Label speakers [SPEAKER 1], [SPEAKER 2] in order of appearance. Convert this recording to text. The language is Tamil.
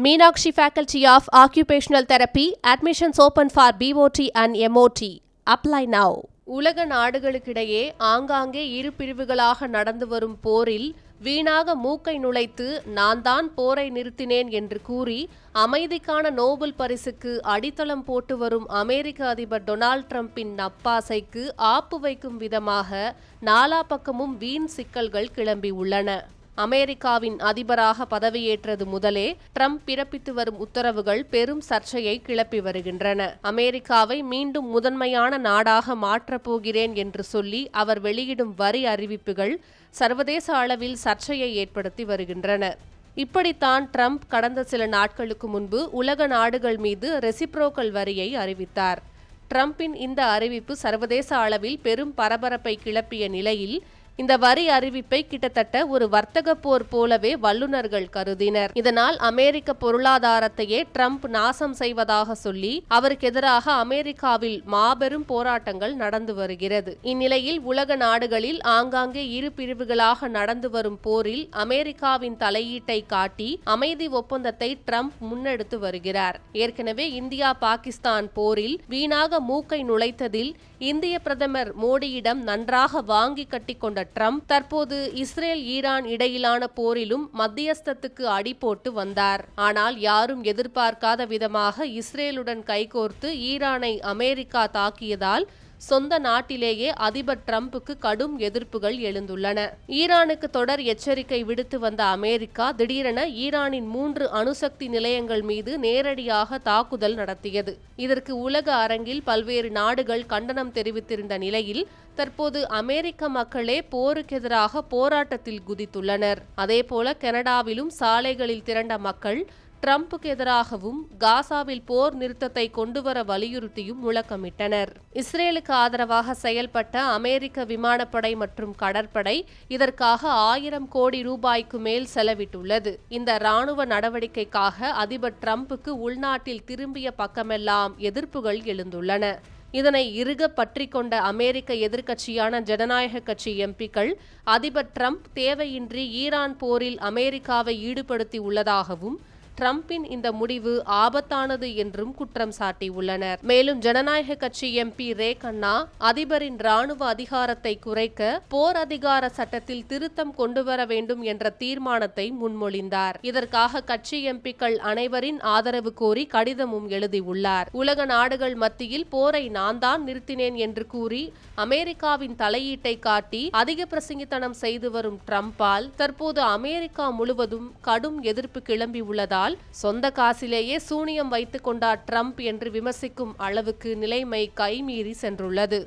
[SPEAKER 1] Meenakshi faculty of occupational therapy admissions open for BOT and MOT apply now உலக நாடுகளுக்கிடையே ஆங்காங்கே இரு பிரிவுகளாக நடந்து வரும் போரில் வீணாக மூக்கை நுழைத்து நான் தான் போரை நிறுத்தினேன் என்று கூறி அமைதிக்கான நோபல் பரிசுக்கு அடித்தளம் போட்டு வரும் அமெரிக்க அதிபர் டொனால்ட் ட்ரம்பின் நப்பாசைக்கு ஆப்பு வைக்கும் விதமாக நாலா பக்கமும் வீண் சிக்கல்கள் கிளம்பி உள்ளன. அமெரிக்காவின் அதிபராக பதவியேற்றது முதலே ட்ரம்ப் பிறப்பித்து வரும் உத்தரவுகள் பெரும் சர்ச்சையை கிளப்பி வருகின்றன. அமெரிக்காவை மீண்டும் முதன்மையான நாடாக மாற்றப் போகிறேன் என்று சொல்லி அவர் வெளியிடும் வரி அறிவிப்புகள் சர்வதேச அளவில் சர்ச்சையை ஏற்படுத்தி வருகின்றன. இப்படித்தான் ட்ரம்ப் கடந்த சில நாட்களுக்கு முன்பு உலக நாடுகள் மீது ரெசிப்ரோக்கல் வரியை அறிவித்தார். ட்ரம்பின் இந்த அறிவிப்பு சர்வதேச அளவில் பெரும் பரபரப்பை கிளப்பிய நிலையில் இந்த வரி அறிவிப்பை கிட்டத்தட்ட ஒரு வர்த்தக போர் போலவே வல்லுநர்கள் கருதினர். இதனால் அமெரிக்க பொருளாதாரத்தையே ட்ரம்ப் நாசம் செய்வதாக சொல்லி அவருக்கு எதிராக அமெரிக்காவில் மாபெரும் போராட்டங்கள் நடந்து வருகிறது. இந்நிலையில் உலக நாடுகளில் ஆங்காங்கே இரு பிரிவுகளாக நடந்து வரும் போரில் அமெரிக்காவின் தலையீட்டை காட்டி அமைதி ஒப்பந்தத்தை ட்ரம்ப் முன்னெடுத்து வருகிறார். ஏற்கனவே இந்தியா பாகிஸ்தான் போரில் வீணாக மூக்கை நுழைத்ததில் இந்திய பிரதமர் மோடியிடம் நன்றாக வாங்கி கட்டிக்கொண்ட ட்ரம்ப் தற்போது இஸ்ரேல் ஈரான் இடையிலான போரிலும் மத்தியஸ்தத்துக்கு அடி போட்டு வந்தார். ஆனால் யாரும் எதிர்பார்க்காத விதமாக இஸ்ரேலுடன் கைகோர்த்து ஈரானை அமெரிக்கா தாக்கியதால் சொந்த நாட்டிலேயே அதிபர் டிரம்புக்கு கடும் எதிர்ப்புகள் எழுந்துள்ளன. ஈரானுக்கு தொடர் எச்சரிக்கை விடுத்து வந்த அமெரிக்கா திடீரென ஈரானின் மூன்று அணுசக்தி நிலையங்கள் மீது நேரடியாக தாக்குதல் நடத்தியது. இதற்கு உலக அரங்கில் பல்வேறு நாடுகள் கண்டனம் தெரிவித்திருந்த நிலையில் தற்போது அமெரிக்க மக்களே போருக்கு எதிராக போராட்டத்தில் குதித்துள்ளனர். அதேபோல கனடாவிலும் சாலைகளில் திரண்ட மக்கள் டிரம்புக்கு எதிராகவும் காசாவில் போர் நிறுத்தத்தை கொண்டுவர வலியுறுத்தியும் முழக்கமிட்டனர். இஸ்ரேலுக்கு ஆதரவாக செயல்பட்ட அமெரிக்க விமானப்படை மற்றும் கடற்படை இதற்காக ஆயிரம் கோடி ரூபாய்க்கு மேல் செலவிட்டுள்ளது. இந்த ராணுவ நடவடிக்கைக்காக அதிபர் டிரம்புக்கு உள்நாட்டில் திரும்பிய பக்கமெல்லாம் எதிர்ப்புகள் எழுந்துள்ளன. இதனை இறுக பற்றி கொண்ட அமெரிக்க எதிர்க்கட்சியான ஜனநாயக கட்சி எம்பிக்கள் அதிபர் ட்ரம்ப் தேவையின்றி ஈரான் போரில் அமெரிக்காவை ஈடுபடுத்தி உள்ளதாகவும் டிரம்பின் இந்த முடிவு ஆபத்தானது என்றும் குற்றம் சாட்டியுள்ளனர். மேலும் ஜனநாயக கட்சி எம்பி ரே கண்ணா அதிபரின் ராணுவ அதிகாரத்தை குறைக்க போர் அதிகார சட்டத்தில் திருத்தம் கொண்டுவர வேண்டும் என்ற தீர்மானத்தை முன்மொழிந்தார். இதற்காக கட்சி எம்பிக்கள் அனைவரின் ஆதரவு கோரி கடிதமும் எழுதியுள்ளார். உலக நாடுகள் மத்தியில் போரை நான் தான் நிறுத்தினேன் என்று கூறி அமெரிக்காவின் தலையீட்டை காட்டி அதிக பிரசங்கித்தனம் செய்து வரும் டிரம்பால் தற்போது அமெரிக்கா முழுவதும் கடும் எதிர்ப்பு கிளம்பியுள்ளதால் ஆனால் சொந்த காசிலேயே சூனியம் வைத்துக் கொண்டார் ட்ரம்ப் என்று விமர்சிக்கும் அளவுக்கு நிலைமை கைமீறி சென்றுள்ளது.